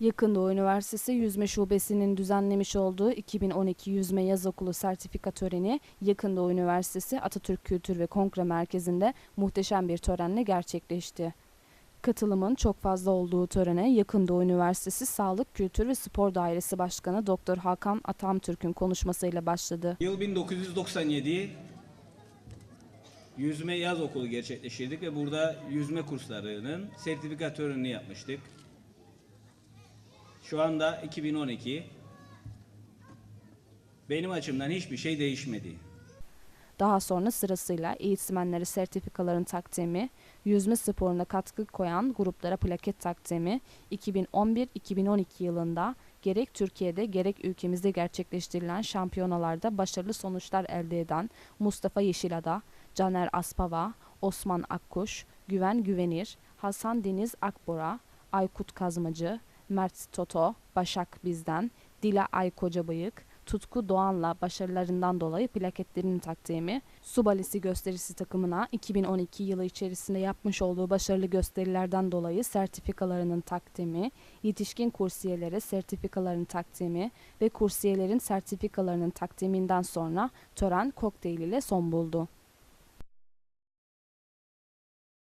Yakın Doğu Üniversitesi Yüzme Şubesi'nin düzenlemiş olduğu 2012 Yüzme Yaz Okulu sertifika töreni Yakın Üniversitesi Atatürk Kültür ve Kongre Merkezi'nde muhteşem bir törenle gerçekleşti. Katılımın çok fazla olduğu törene Yakın Doğu Üniversitesi Sağlık, Kültür ve Spor Dairesi Başkanı Doktor Hakan Atamtürk'ün konuşmasıyla başladı. Yıl 1997 yüzme yaz okulu gerçekleştirdik ve burada yüzme kurslarının sertifika törenini yapmıştık. Şu anda 2012. Benim açımdan hiçbir şey değişmedi. Daha sonra sırasıyla eğitmenlere sertifikaların takdimi, yüzme sporuna katkı koyan gruplara plaket takdimi, 2011-2012 yılında gerek Türkiye'de gerek ülkemizde gerçekleştirilen şampiyonalarda başarılı sonuçlar elde eden Mustafa Yeşilada, Caner Aspava, Osman Akkuş, Güven Güvenir, Hasan Deniz Akbora, Aykut Kazmacı, Mert Toto, Başak Bizden, Dila Ay Kocabayık, Tutku Doğan'la başarılarından dolayı plaketlerinin takdimi, Subalisi gösterisi takımına 2012 yılı içerisinde yapmış olduğu başarılı gösterilerden dolayı sertifikalarının takdimi, yetişkin kursiyelere sertifikaların takdimi ve kursiyelerin sertifikalarının takdiminden sonra tören kokteyl ile son buldu.